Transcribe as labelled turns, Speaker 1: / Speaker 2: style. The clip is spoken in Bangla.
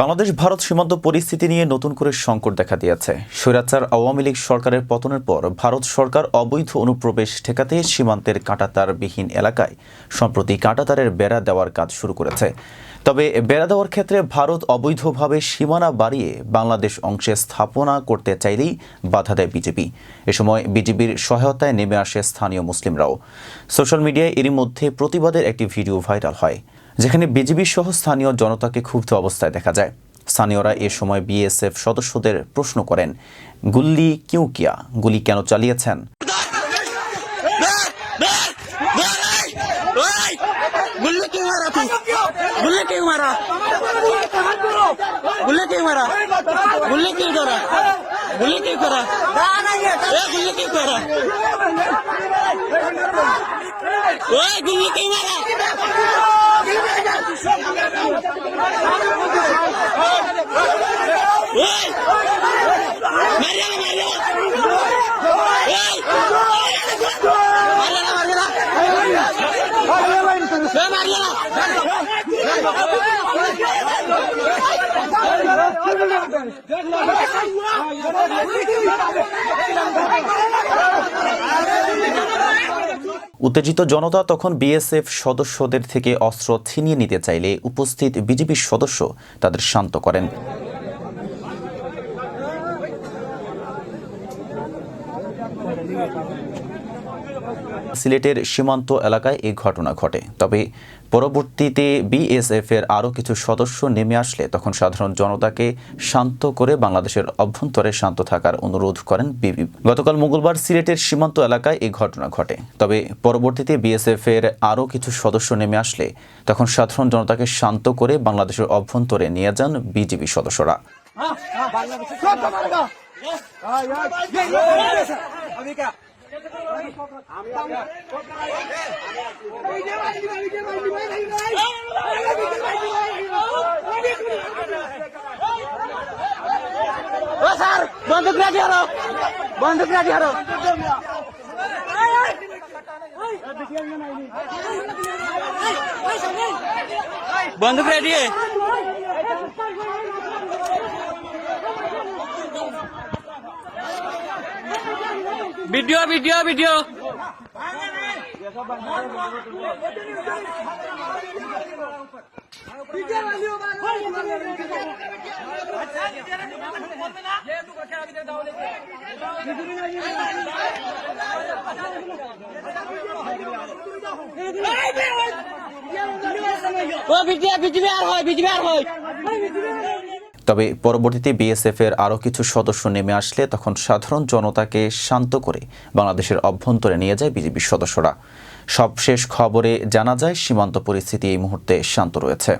Speaker 1: বাংলাদেশ ভারত সীমান্ত পরিস্থিতি নিয়ে নতুন করে সংকট দেখা দিয়েছে। স্বৈরাচার আওয়ামী লীগ সরকারের পতনের পর ভারত সরকার অবৈধ অনুপ্রবেশ ঠেকাতে সীমান্তের কাঁটাতার বিহীন এলাকায় সম্প্রতি কাঁটাতারের বেড়া দেওয়ার কাজ শুরু করেছে। তবে বেড়া দেওয়ার ক্ষেত্রে ভারত অবৈধভাবে সীমানা বাড়িয়ে বাংলাদেশ অংশে স্থাপনা করতে চাইলেই বাধা দেয় বিজেপি। এ সময় বিজেপির সহায়তায় নেমে আসে স্থানীয় মুসলিমরাও। সোশ্যাল মিডিয়ায় এরই মধ্যে প্রতিবাদের একটি ভিডিও ভাইরাল হয়। যেখানে বিজিবি সহ স্থানীয় জনতাকে ক্ষুব্ধ অবস্থায় দেখা যায়। স্থানীয়রা এ সময় বিএসএফ সদস্যদের প্রশ্ন করেন গুল্লি কিউ কিয়া? গুলি কেন চালিয়েছেন?
Speaker 2: মারা? মারিয়া
Speaker 1: উত্তেজিত জনতা তখন বিএসএফ সদস্যদের থেকে অস্ত্র ছিনিয়ে নিতে চাইলে উপস্থিত বিজেপির সদস্য তাদের শান্ত করেন। সিলেটের সীমান্ত এলাকায় এই ঘটনা ঘটে তবে পরবর্তীতে বিএসএফ এর আরও কিছু সদস্য নেমে আসলে তখন সাধারণ জনতাকে শান্ত করে বাংলাদেশের অভ্যন্তরে শান্ত থাকার অনুরোধ করেন বিবি গতকাল মঙ্গলবার সিলেটের সীমান্ত এলাকায় এই ঘটনা ঘটে তবে পরবর্তীতে বিএসএফ এর আরও কিছু সদস্য নেমে আসলে তখন সাধারণ জনতাকে শান্ত করে বাংলাদেশের অভ্যন্তরে নিয়ে যান বিজেপি সদস্যরা
Speaker 2: ও স্যার বন্দুক রাখি হারো বন্দুক রাখি হারো বন্দুক রেডি? ভিডিও ভিডিও ভিডিও ও ভিডিও ভিডিও আর হয় ভিডিও আর হয়
Speaker 1: তবে পরবর্তীতে বিএসএফ এর আরও কিছু সদস্য নেমে আসলে তখন সাধারণ জনতাকে শান্ত করে বাংলাদেশের অভ্যন্তরে নিয়ে যায় বিজেপির সদস্যরা। সবশেষ খবরে জানা যায়, সীমান্ত পরিস্থিতি এই মুহূর্তে শান্ত রয়েছে।